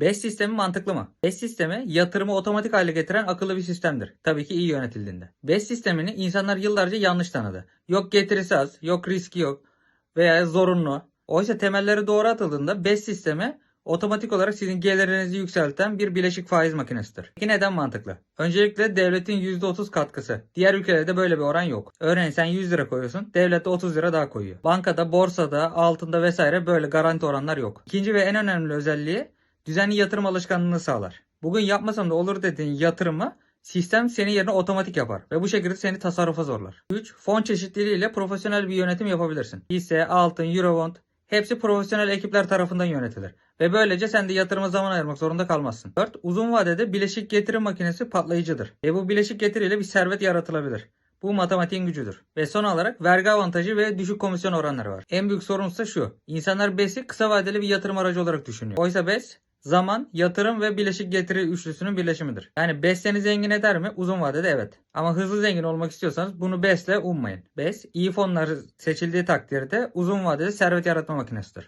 BES sistemi mantıklı mı? BES sistemi yatırımı otomatik hale getiren akıllı bir sistemdir. Tabii ki iyi yönetildiğinde. BES sistemini insanlar yıllarca yanlış tanıdı. Yok getirisi az, yok riski yok veya zorunlu. Oysa temelleri doğru atıldığında BES sistemi otomatik olarak sizin gelirinizi yükselten bir bileşik faiz makinesidir. Peki neden mantıklı? Öncelikle devletin %30 katkısı. Diğer ülkelerde böyle bir oran yok. Örneğin sen 100 lira koyuyorsun, devlet de 30 lira daha koyuyor. Bankada, borsada, altında vesaire böyle garanti oranlar yok. İkinci ve en önemli özelliği düzenli yatırım alışkanlığını sağlar. Bugün yapmasam da olur dediğin yatırımı sistem senin yerine otomatik yapar ve bu şekilde seni tasarrufa zorlar. 3. Fon çeşitliliğiyle profesyonel bir yönetim yapabilirsin. Hisse, altın, eurobond hepsi profesyonel ekipler tarafından yönetilir. Ve böylece sen de yatırıma zaman ayırmak zorunda kalmazsın. 4. Uzun vadede bileşik getiri makinesi patlayıcıdır. Ve bu bileşik getiriyle bir servet yaratılabilir. Bu matematiğin gücüdür. Ve son olarak vergi avantajı ve düşük komisyon oranları var. En büyük sorun ise şu. İnsanlar BES'i kısa vadeli bir yatırım aracı olarak düşünüyor. Oysa BES zaman, yatırım ve bileşik getiri üçlüsünün birleşimidir. Yani BES zengin eder mi? Uzun vadede evet. Ama hızlı zengin olmak istiyorsanız bunu BES'le ummayın. BES iyi fonlar seçildiği takdirde uzun vadede servet yaratma makinesidir.